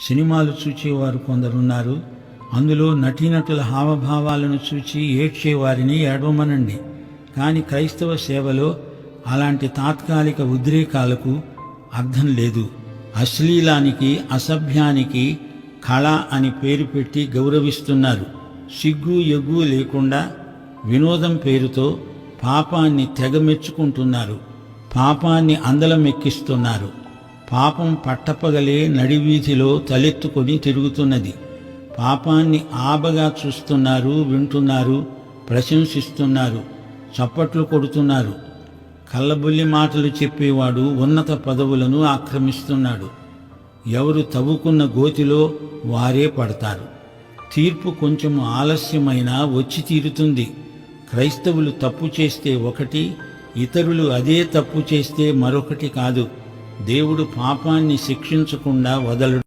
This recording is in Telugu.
సినిమాలు చూచేవారు కొందరున్నారు. అందులో నటీనటుల హావభావాలను చూచి ఏడ్చేవారిని ఏడవమనండి. కానీ క్రైస్తవ సేవలో అలాంటి తాత్కాలిక ఉద్రేకాలకు అర్థం లేదు. అశ్లీలానికి అసభ్యానికి కళ అని పేరు పెట్టి గౌరవిస్తున్నారు. సిగ్గు ఎగ్గు లేకుండా వినోదం పేరుతో పాపాన్ని తెగమెచ్చుకుంటున్నారు. పాపాన్ని అందలమెక్కిస్తున్నారు. పాపం పట్టపగలే నడివీధిలో తలెత్తుకొని తిరుగుతున్నది. పాపాన్ని ఆబగా చూస్తున్నారు వింటున్నారు ప్రశంసిస్తున్నారు చప్పట్లు కొడుతున్నారు. కళ్ళబుల్లి మాటలు చెప్పేవాడు ఉన్నత పదవులను ఆక్రమిస్తున్నాడు. ఎవరు తవ్వుకున్న గోతిలో వారే పడతారు. తీర్పు కొంచెం ఆలస్యమైనా వచ్చి తీరుతుంది. క్రైస్తవులు తప్పు చేస్తే ఒకటి ఇతరులు అదే తప్పు చేస్తే మరొకటి కాదు. దేవుడు పాపాన్ని శిక్షించకుండా వదలడు.